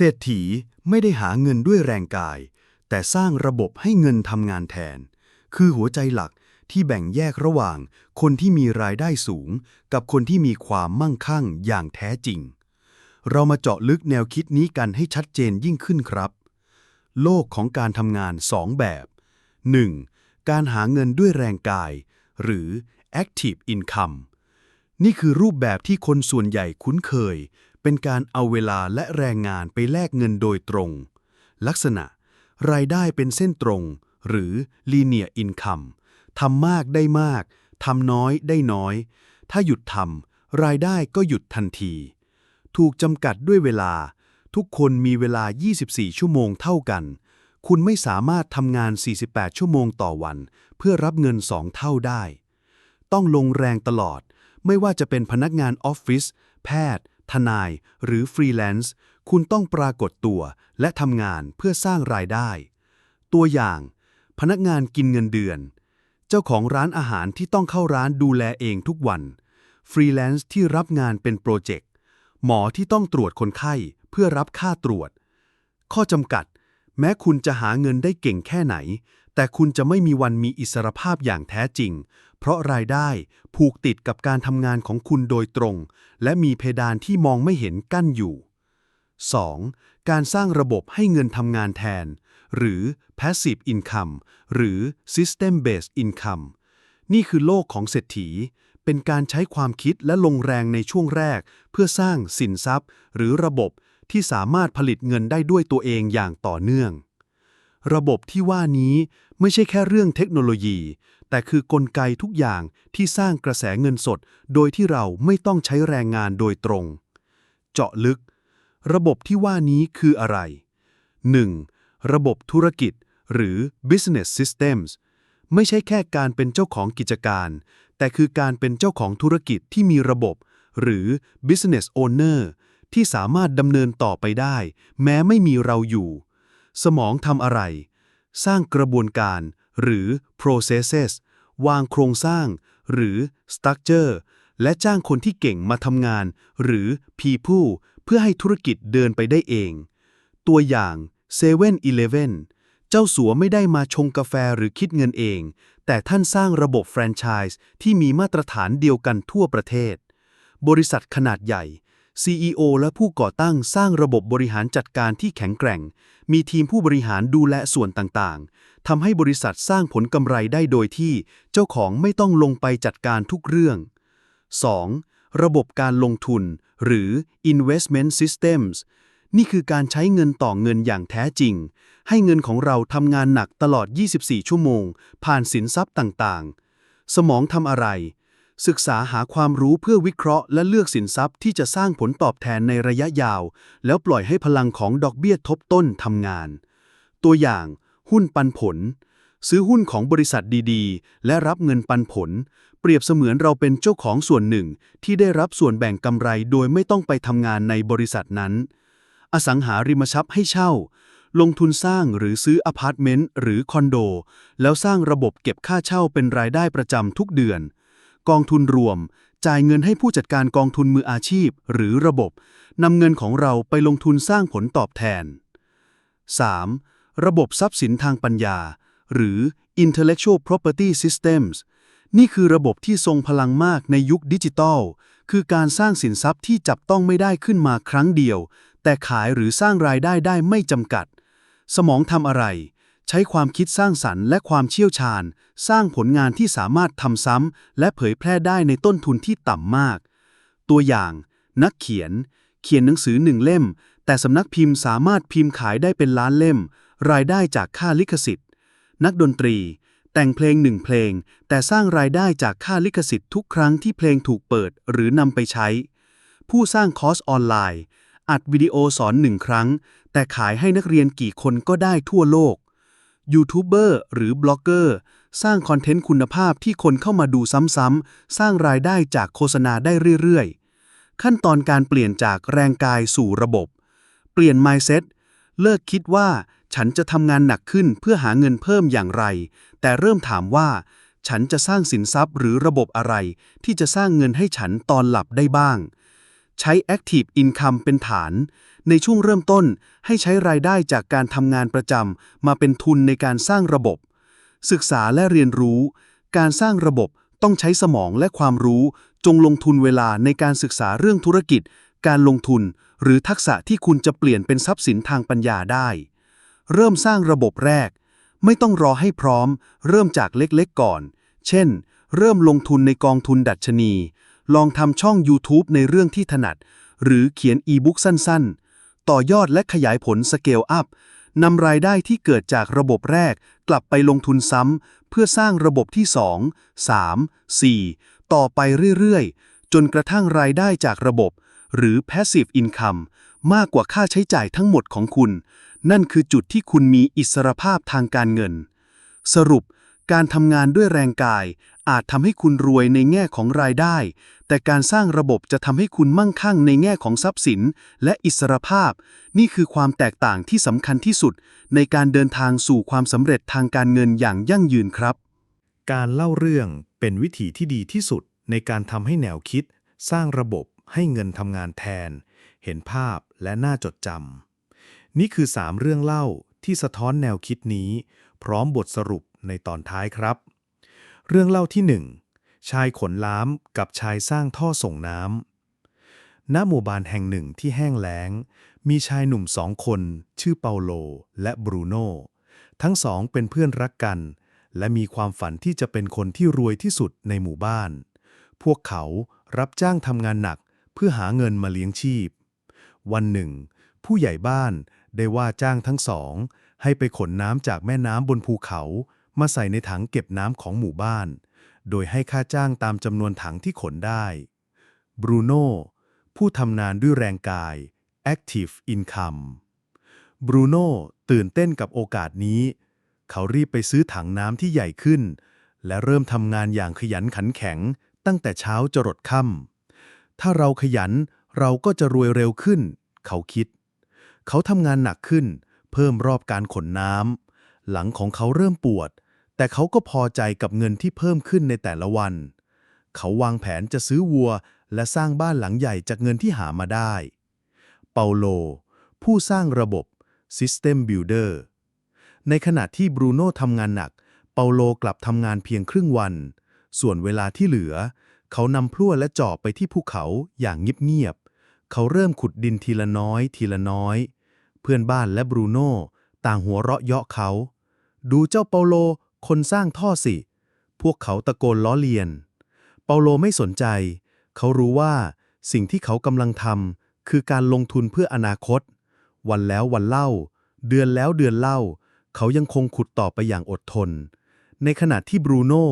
เศรษฐีไม่ได้หาเงินด้วยแรงกาย แต่สร้างระบบให้เงินทำงานแทน คือหัวใจหลักที่แบ่งแยกระหว่าง คนที่มีรายได้สูง กับคนที่มีความมั่งคั่งอย่างแท้จริง เรามาเจาะลึกแนวคิดนี้กันให้ชัดเจนยิ่งขึ้นครับ โลกของการทำงานสองแบบ 1. การหาเงินด้วยแรงกาย หรือ active income นี่คือรูปแบบที่คนส่วนใหญ่คุ้นเคย เป็นการเอาเวลาและแรงงานไปแลกเงินโดยตรง ลักษณะ รายได้เป็นเส้นตรง หรือ linear income ทำมากได้มาก ทำน้อยได้น้อย ถ้าหยุดทำรายได้ก็หยุดทันที ถูกจำกัดด้วยเวลา ทุกคนมีเวลา 24 ชั่วโมงเท่ากัน คุณไม่สามารถทำงาน 48 ชั่วโมงต่อวัน เพื่อรับเงินสองเท่าได้ ต้องลงแรงตลอด ไม่ว่าจะเป็นพนักงานออฟฟิศ แพทย์ ทนาย หรือฟรีแลนซ์ คุณต้องปรากฏตัวและทำงานเพื่อสร้างรายได้ ตัวอย่าง พนักงานกินเงินเดือน เจ้าของร้านอาหารที่ต้องเข้าร้านดูแลเองทุกวัน ฟรีแลนซ์ที่รับงานเป็นโปรเจกต์ หมอที่ต้องตรวจคนไข้เพื่อรับค่าตรวจ ข้อจำกัด แม้คุณจะหาเงินได้เก่งแค่ไหน แต่คุณจะไม่มีวันมีอิสรภาพอย่างแท้จริง เพราะรายได้ผูกติดกับการทำงานของคุณโดยตรง และมีเพดานที่มองไม่เห็นกั้นอยู่ 2. การสร้างระบบให้เงินทำงานแทน หรือ passive income หรือ system based income นี่คือโลกของเศรษฐี เป็นการใช้ความคิดและลงแรงในช่วงแรก เพื่อสร้างสินทรัพย์ หรือระบบที่สามารถผลิตเงินได้ด้วยตัวเองอย่างต่อเนื่อง ระบบที่ว่านี้ไม่ใช่แค่เรื่องเทคโนโลยี แต่คือกลไกทุกอย่างที่สร้างกระแสเงินสด โดยที่เราไม่ต้องใช้แรงงานโดยตรง เจาะลึก ระบบที่ว่านี้คืออะไร 1. ระบบธุรกิจ หรือ business systems ไม่ใช่แค่การเป็นเจ้าของกิจการ แต่คือการเป็นเจ้าของธุรกิจที่มีระบบ หรือ business owner ที่สามารถดำเนินต่อไปได้ แม้ไม่มีเราอยู่ สมองทำอะไร สร้างกระบวนการ หรือ processes วางโครงสร้าง หรือ structure และจ้างคนที่เก่งมาทำงาน หรือ people เพื่อให้ธุรกิจเดินไปได้เอง ตัวอย่าง7 e เ e ่ e อเจ้าสัวไม่ได้มาชงกาแฟหรือคิดเงินเอง แต่ท่านสร้างระบบแฟรนไชส์ที่มีมาตรฐานเดียวกันทั่วประเทศ บริษัทขนาดใหญ่ CEO และผู้ก่อตั้งสร้างระบบบริหารจัดการที่แข็งแกร่ง มีทีมผู้บริหารดูแลส่วนต่าง ทำให้บริษัทสร้างผลกำไรได้โดยที่เจ้าของไม่ต้องลงไปจัดการทุกเรื่อง 2. ระบบการลงทุน หรือ investment systems นี่คือการใช้เงินต่อเงินอย่างแท้จริง ให้เงินของเราทำงานหนักตลอด 24 ชั่วโมง ผ่านสินทรัพย์ต่างๆ สมองทำอะไร ศึกษาหาความรู้เพื่อวิเคราะห์และเลือกสินทรัพย์ที่จะสร้างผลตอบแทนในระยะยาว แล้วปล่อยให้พลังของดอกเบี้ยทบต้นทำงาน ตัวอย่าง หุ้นปันผล ซื้อหุ้นของบริษัทดีๆ และรับเงินปันผล เปรียบเสมือนเราเป็นเจ้าของส่วนหนึ่ง ที่ได้รับส่วนแบ่งกำไรโดยไม่ต้องไปทำงานในบริษัทนั้น อสังหาริมทรัพย์ให้เช่า ลงทุนสร้างหรือซื้ออพาร์ตเมนต์หรือคอนโด แล้วสร้างระบบเก็บค่าเช่าเป็นรายได้ประจำทุกเดือน กองทุนรวมจ่ายเงินให้ผู้จัดการกองทุนมืออาชีพ หรือระบบนำเงินของเราไปลงทุนสร้างผลตอบแทน 3. ระบบทรัพย์สินทางปัญญา หรือ intellectual property systems นี่คือระบบที่ทรงพลังมากในยุคดิจิทัล คือการสร้างสินทรัพย์ที่จับต้องไม่ได้ขึ้นมาครั้งเดียว แต่ขายหรือสร้างรายได้ได้ไม่จำกัด สมองทำอะไร ใช้ความคิดสร้างสรรค์และความเชี่ยวชาญ สร้างผลงานที่สามารถทำซ้ำและเผยแพร่ได้ในต้นทุนที่ต่ำมาก ตัวอย่าง นักเขียน เขียนหนังสือหนึ่งเล่ม แต่สำนักพิมพ์สามารถพิมพ์ขายได้เป็นล้านเล่ม รายได้จากค่าลิขสิทธิ์ นักดนตรี แต่งเพลงหนึ่งเพลง แต่สร้างรายได้จากค่าลิขสิทธิ์ทุกครั้งที่เพลงถูกเปิดหรือนำไปใช้ ผู้สร้างคอร์สออนไลน์ อัดวิดีโอสอนหนึ่งครั้ง แต่ขายให้นักเรียนกี่คนก็ได้ทั่วโลกยูทูบเบอร์หรือบล็อกเกอร์ สร้างคอนเทนต์คุณภาพที่คนเข้ามาดูซ้ำๆ สร้างรายได้จากโฆษณาได้เรื่อยๆ ขั้นตอนการเปลี่ยนจากแรงกายสู่ระบบ เปลี่ยน mindset เลิกคิดว่า ฉันจะทำงานหนักขึ้นเพื่อหาเงินเพิ่มอย่างไร แต่เริ่มถามว่า ฉันจะสร้างสินทรัพย์หรือระบบอะไร ที่จะสร้างเงินให้ฉันตอนหลับได้บ้าง ใช้ Active Income เป็นฐาน ในช่วงเริ่มต้นให้ใช้รายได้จากการทำงานประจำมาเป็นทุนในการสร้างระบบ ศึกษาและเรียนรู้ การสร้างระบบต้องใช้สมองและความรู้ จงลงทุนเวลาในการศึกษาเรื่องธุรกิจ การลงทุน หรือทักษะที่คุณจะเปลี่ยนเป็นทรัพย์สินทางปัญญาได้ เริ่มสร้างระบบแรก ไม่ต้องรอให้พร้อม เริ่มจากเล็กๆก่อน เช่น เริ่มลงทุนในกองทุนดัชนี ลองทำช่อง YouTube ในเรื่องที่ถนัด หรือเขียนอีบุ๊กสั้นๆ ต่อยอดและขยายผลสเกลอัพนำรายได้ที่เกิดจากระบบแรก กลับไปลงทุนซ้ำเพื่อสร้างระบบที่ 2 3 4 ต่อไปเรื่อยๆ จนกระทั่งรายได้จากระบบ หรือ passive income มากกว่าค่าใช้จ่ายทั้งหมดของคุณ นั่นคือจุดที่คุณมีอิสรภาพทางการเงิน สรุป การทำงานด้วยแรงกาย อาจทำให้คุณรวยในแง่ของรายได้ แต่การสร้างระบบจะทำให้คุณมั่งคั่งในแง่ของทรัพย์สิน และอิสรภาพ นี่คือความแตกต่างที่สำคัญที่สุด ในการเดินทางสู่ความสำเร็จทางการเงินอย่างยั่งยืนครับ การเล่าเรื่องเป็นวิธีที่ดีที่สุดในการทำให้แนวคิด สร้างระบบให้เงินทำงานแทน เห็นภาพและน่าจดจำนี่คือ 3 เรื่องเล่าที่สะท้อนแนวคิดนี้ พร้อมบทสรุปในตอนท้ายครับ เรื่องเล่าที่ 1 ชายขนล้ามกับชายสร้างท่อส่งน้ำณหมู่บ้านแห่งหนึ่งที่แห้งแล้ง มีชายหนุ่มสองคน ชื่อเปาโลและบรูโน่ทั้งสองเป็นเพื่อนรักกัน และมีความฝันที่จะเป็นคนที่รวยที่สุดในหมู่บ้าน พวกเขารับจ้างทำงานหนักเพื่อหาเงินมาเลี้ยงชีพ วันหนึ่ง ผู้ใหญ่บ้านได้ว่าจ้างทั้งสอง ให้ไปขนน้ำจากแม่น้ำบนภูเขา มาใส่ในถังเก็บน้ำของหมู่บ้าน โดยให้ค่าจ้างตามจำนวนถังที่ขนได้ บรูโน่ผู้ทำงานด้วยแรงกาย Active Income บรูโน่ตื่นเต้นกับโอกาสนี้ เขารีบไปซื้อถังน้ำที่ใหญ่ขึ้น และเริ่มทำงานอย่างขยันขันแข็ง ตั้งแต่เช้าจรดค่ำถ้าเราขยันเราก็จะรวยเร็วขึ้น เขาคิด เขาทำงานหนักขึ้น เพิ่มรอบการขนน้ำหลังของเขาเริ่มปวด แต่เขาก็พอใจกับเงินที่เพิ่มขึ้นในแต่ละวัน เขาวางแผนจะซื้อวัว และสร้างบ้านหลังใหญ่จากเงินที่หามาได้ เปาโล ผู้สร้างระบบ System Builder ในขณะที่บรูโน่ทำงานหนัก เปาโลกลับทำงานเพียงครึ่งวัน ส่วนเวลาที่เหลือ เขานำพลั่วและจอบไปที่ภูเขาอย่างเงียบๆ เขาเริ่มขุดดินทีละน้อย ทีละน้อย เพื่อนบ้านและบรูโน่ต่างหัวเราะเยาะเขา ดูเจ้าเปาโล คนสร้างท่อสิ พวกเขาตะโกนล้อเลียน เปาโลไม่สนใจ เขารู้ว่า สิ่งที่เขากำลังทำคือการลงทุนเพื่ออนาคต วันแล้ววันเล่า เดือนแล้วเดือนเล่า เขายังคงขุดต่อไปอย่างอดทน ในขณะที่บรูโน่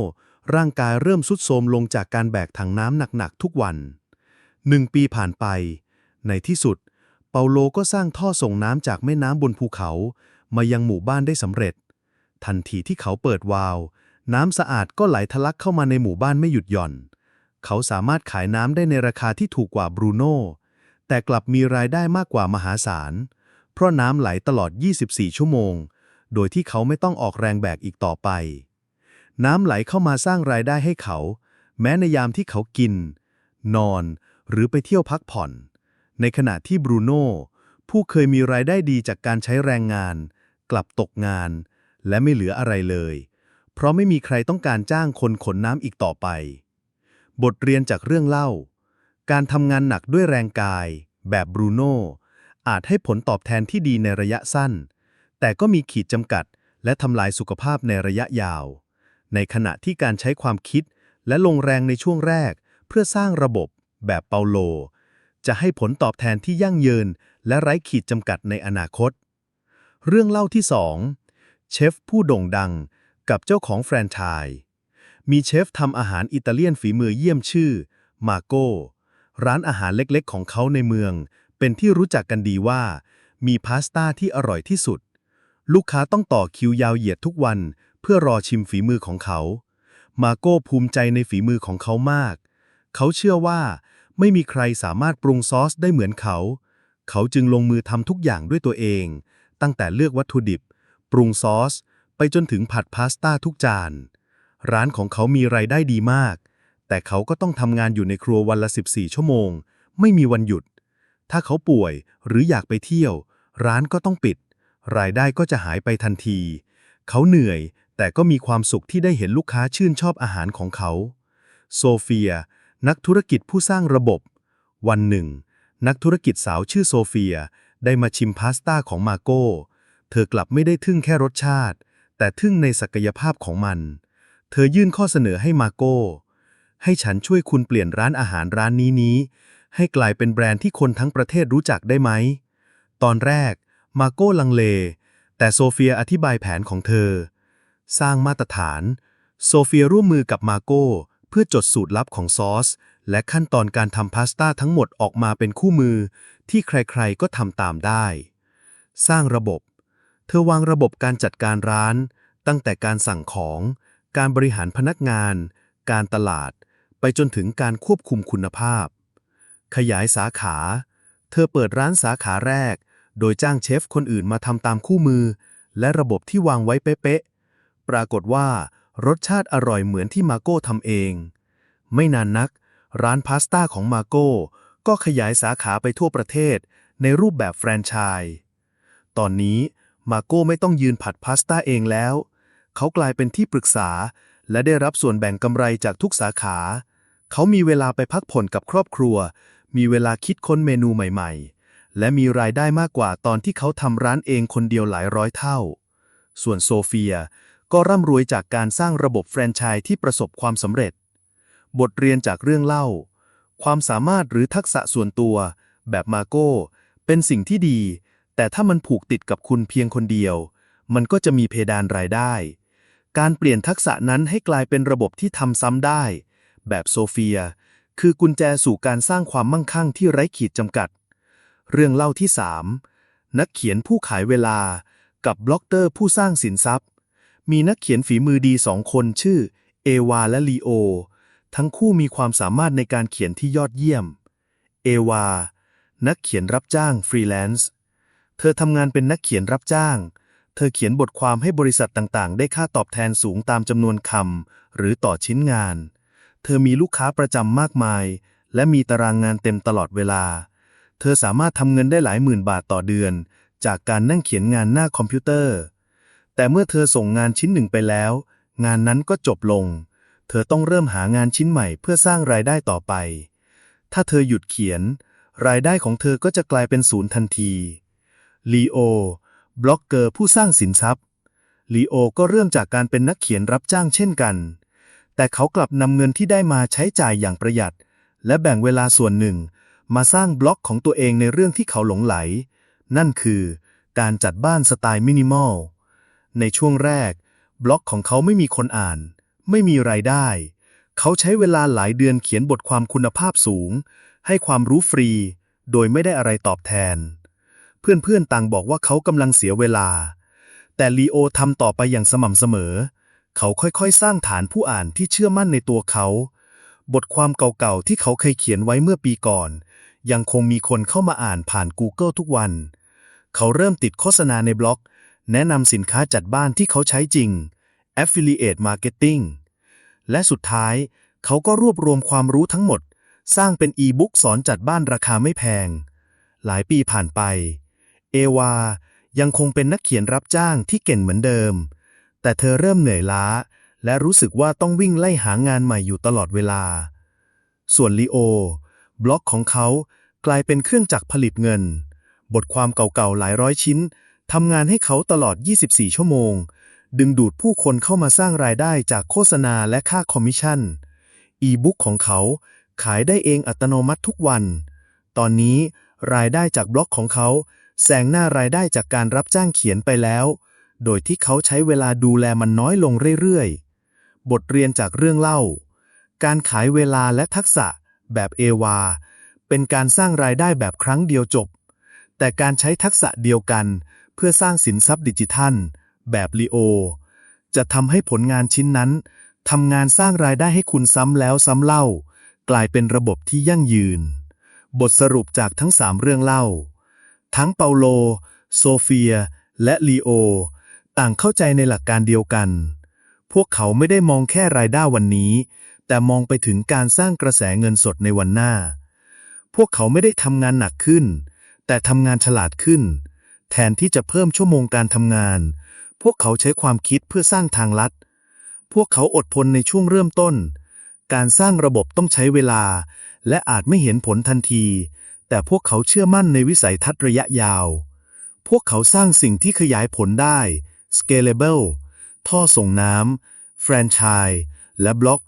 ร่างกายเริ่มสุดโทรมลงจากการแบกถังน้ำหนักๆทุกวันหนึ่งปีผ่านไป ในที่สุด เปาโลก็สร้างท่อส่งน้ำจากแม่น้ำบนภูเขา มายังหมู่บ้านได้สำเร็จ ทันทีที่เขาเปิดวาล์วน้ำสะอาดก็ไหลทะลักเข้ามาในหมู่บ้านไม่หยุดหย่อน เขาสามารถขายน้ำได้ในราคาที่ถูกกว่าบรูโน่แต่กลับมีรายได้มากกว่ามหาศาล เพราะน้ำไหลตลอด 24 ชั่วโมง โดยที่เขาไม่ต้องออกแรงแบกอีกต่อไป น้ำไหลเข้ามาสร้างรายได้ให้เขา แม้ในยามที่เขากิน นอน หรือไปเที่ยวพักผ่อน ในขณะที่บรูโน่ผู้เคยมีรายได้ดีจากการใช้แรงงาน กลับตกงาน และไม่เหลืออะไรเลย เพราะไม่มีใครต้องการจ้างคนขนน้ำอีกต่อไป บทเรียนจากเรื่องเล่า การทำงานหนักด้วยแรงกาย แบบบรูโน่อาจให้ผลตอบแทนที่ดีในระยะสั้น แต่ก็มีขีดจำกัด และทำลายสุขภาพในระยะยาว ในขณะที่การใช้ความคิดและลงแรงในช่วงแรก เพื่อสร้างระบบ แบบเปาโล จะให้ผลตอบแทนที่ยั่งยืน และไร้ขีดจำกัดในอนาคต เรื่องเล่าที่ 2 เชฟผู้โด่งดังกับเจ้าของแฟรนไชส์มีเชฟทำอาหารอิตาเลียนฝีมือเยี่ยมชื่อ มาโก้ ร้านอาหารเล็กๆ ของเขาในเมือง เป็นที่รู้จักกันดีว่า มีพาสต้าที่อร่อยที่สุด ลูกค้าต้องต่อคิวยาวเหยียดทุกวัน เพื่อรอชิมฝีมือของเขา มาโก้ภูมิใจในฝีมือของเขามาก เขาเชื่อว่า ไม่มีใครสามารถปรุงซอสได้เหมือนเขา เขาจึงลงมือทำทุกอย่างด้วยตัวเอง ตั้งแต่เลือกวัตถุดิบ ปรุงซอส ไปจนถึงผัดพาสต้าทุกจาน ร้านของเขามีไรายได้ดีมาก แต่เขาก็ต้องทำงานอยู่ในครัววันละ 14 ชั่วโมง ไม่มีวันหยุด ถ้าเขาป่วยหรืออยากไปเที่ยว ร้านก็ต้องปิด รายได้ก็จะหายไปทันที เขาเหนื่อยแต่ก็มีความสุขที่ได้เห็นลูกค้าชื่นชอบอาหารของเขา โซเฟีย นักธุรกิจผู้สร้างระบบ วันหนึ่ง นักธุรกิจสาวชื่อโซเฟีย ได้มาชิมพาสต้าของมาโก้ เธอกลับไม่ได้ทึ่งแค่รสชาติ แต่ทึ่งในศักยภาพของมัน เธอยื่นข้อเสนอให้มาโก้ ให้ฉันช่วยคุณเปลี่ยนร้านอาหารร้านนี้นี้ให้กลายเป็นแบรนด์ที่คนทั้งประเทศรู้จักได้ไหม ตอนแรก มาโก้ลังเล แต่โซเฟียอธิบายแผนของเธอ สร้างมาตรฐาน โซเฟียร่วมมือกับมาโก้ เพื่อจดสูตรลับของซอส และขั้นตอนการทำพาสต้าทั้งหมดออกมาเป็นคู่มือ ที่ใครๆก็ทำตามได้ สร้างระบบ เธอวางระบบการจัดการร้าน ตั้งแต่การสั่งของ การบริหารพนักงาน การตลาด ไปจนถึงการควบคุมคุณภาพ ขยายสาขา เธอเปิดร้านสาขาแรก โดยจ้างเชฟคนอื่นมาทำตามคู่มือ และระบบที่วางไว้เป๊ะๆปรากฏว่า รสชาติอร่อยเหมือนที่มาโก้ทำเอง ไม่นานนัก ร้านพาสต้าของมาโก้ ก็ขยายสาขาไปทั่วประเทศ ในรูปแบบแฟรนไชส์ตอนนี้มาโก้ไม่ต้องยืนผัดพาสต้าเองแล้ว เขากลายเป็นที่ปรึกษา และได้รับส่วนแบ่งกำไรจากทุกสาขา เขามีเวลาไปพักผ่อนกับครอบครัว มีเวลาคิดค้นเมนูใหม่ๆ และมีรายได้มากกว่าตอนที่เขาทำร้านเองคนเดียวหลายร้อยเท่า ส่วนโซเฟีย ก็ร่ำรวยจากการสร้างระบบแฟรนไชส์ที่ประสบความสำเร็จ บทเรียนจากเรื่องเล่า ความสามารถหรือทักษะส่วนตัว แบบมาโก้ เป็นสิ่งที่ดี แต่ถ้ามันผูกติดกับคุณเพียงคนเดียว มันก็จะมีเพดานรายได้ การเปลี่ยนทักษะนั้นให้กลายเป็นระบบที่ทำซ้ำได้ แบบโซเฟีย คือกุญแจสู่การสร้างความมั่งคั่งที่ไร้ขีดจำกัด เรื่องเล่าที่ 3 นักเขียนผู้ขายเวลา กับบล็อกเตอร์ผู้สร้างสินทรัพย์ มีนักเขียนฝีมือดีสองคนชื่อ เอวาและลีโอ ทั้งคู่มีความสามารถในการเขียนที่ยอดเยี่ยม เอวา นักเขียนรับจ้างฟรีแลนซ์ เธอทำงานเป็นนักเขียนรับจ้าง เธอเขียนบทความให้บริษัทต่างๆ ได้ค่าตอบแทนสูงตามจำนวนคำหรือต่อชิ้นงาน เธอมีลูกค้าประจำมากมาย และมีตารางงานเต็มตลอดเวลา เธอสามารถทำเงินได้หลายหมื่นบาทต่อเดือน จากการนั่งเขียนงานหน้าคอมพิวเตอร์ แต่เมื่อเธอส่งงานชิ้นหนึ่งไปแล้ว งานนั้นก็จบลง เธอต้องเริ่มหางานชิ้นใหม่เพื่อสร้างรายได้ต่อไป ถ้าเธอหยุดเขียน รายได้ของเธอก็จะกลายเป็นศูนย์ทันทีลีโอบล็อกเกอร์ผู้สร้างสินทรัพย์ลีโอก็เริ่มจากการเป็นนักเขียนรับจ้างเช่นกัน แต่เขากลับนำเงินที่ได้มาใช้จ่ายอย่างประหยัด และแบ่งเวลาส่วนหนึ่ง มาสร้างบล็อกของตัวเองในเรื่องที่เขาหลงไหล นั่นคือ การจัดบ้านสไตล์มินิมอล ในช่วงแรก บล็อกของเขาไม่มีคนอ่าน ไม่มีรายได้ เขาใช้เวลาหลายเดือนเขียนบทความคุณภาพสูง ให้ความรู้ฟรี โดยไม่ได้อะไรตอบแทน เพื่อนๆต่างบอกว่าเขากำลังเสียเวลา แต่ลีโอทำต่อไปอย่างสม่ำเสมอ เขาค่อยๆ สร้างฐานผู้อ่านที่เชื่อมั่นในตัวเขา บทความเก่าๆที่เขาเคยเขียนไว้เมื่อปีก่อน ยังคงมีคนเข้ามาอ่านผ่าน Google ทุกวัน เขาเริ่มติดโฆษณาในบล็อก แนะนำสินค้าจัดบ้านที่เขาใช้จริง Affiliate Marketing และสุดท้าย เขาก็รวบรวมความรู้ทั้งหมด สร้างเป็นอีบุ๊กสอนจัดบ้านราคาไม่แพง หลายปีผ่านไป เอวายังคงเป็นนักเขียนรับจ้างที่เก่งเหมือนเดิม แต่เธอเริ่มเหนื่อยล้า และรู้สึกว่าต้องวิ่งไล่หางานใหม่อยู่ตลอดเวลา ส่วนลีโอบล็อกของเขากลายเป็นเครื่องจักรผลิตเงิน บทความเก่าๆหลายร้อยชิ้น ทำงานให้เขาตลอด 24 ชั่วโมง ดึงดูดผู้คนเข้ามาสร้างรายได้จากโฆษณาและค่าคอมมิชชั่น อีบุ๊กของเขาขายได้เองอัตโนมัติทุกวัน ตอนนี้รายได้จากบล็อกของเขาแซงหน้ารายได้จากการรับจ้างเขียนไปแล้ว โดยที่เขาใช้เวลาดูแลมันน้อยลงเรื่อยๆ บทเรียนจากเรื่องเล่า การขายเวลาและทักษะแบบเอวาเป็นการสร้างรายได้แบบครั้งเดียวจบ แต่การใช้ทักษะเดียวกัน เพื่อสร้างสินทรัพย์ดิจิทัล แบบลีโอ จะทำให้ผลงานชิ้นนั้นทำงานสร้างรายได้ให้คุณซ้ำแล้วซ้ำเล่า กลายเป็นระบบที่ยั่งยืน บทสรุปจากทั้งสามเรื่องเล่า ทั้งเปาโล โซเฟีย และลีโอ ต่างเข้าใจในหลักการเดียวกัน พวกเขาไม่ได้มองแค่รายได้วันนี้ แต่มองไปถึงการสร้างกระแสเงินสดในวันหน้า พวกเขาไม่ได้ทำงานหนักขึ้น แต่ทำงานฉลาดขึ้น แทนที่จะเพิ่มชั่วโมงการทำงาน พวกเขาใช้ความคิดเพื่อสร้างทางลัด พวกเขาอดทนในช่วงเริ่มต้น การสร้างระบบต้องใช้เวลา และอาจไม่เห็นผลทันที แต่พวกเขาเชื่อมั่นในวิสัยทัศน์ระยะยาว พวกเขาสร้างสิ่งที่ขยายผลได้ scalable ท่อส่งน้ำแฟรนไชส์และบล็อก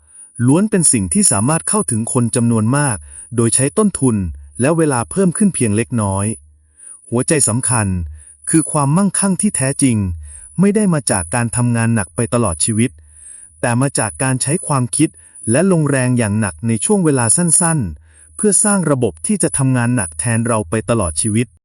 ล้วนเป็นสิ่งที่สามารถเข้าถึงคนจำนวนมาก โดยใช้ต้นทุนและเวลาเพิ่มขึ้นเพียงเล็กน้อย หัวใจสำคัญ คือความมั่งคั่งที่แท้จริง ไม่ได้มาจากการทำงานหนักไปตลอดชีวิต แต่มาจากการใช้ความคิดและลงแรงอย่างหนักในช่วงเวลาสั้นๆ เพื่อสร้างระบบที่จะทำงานหนักแทนเราไปตลอดชีวิต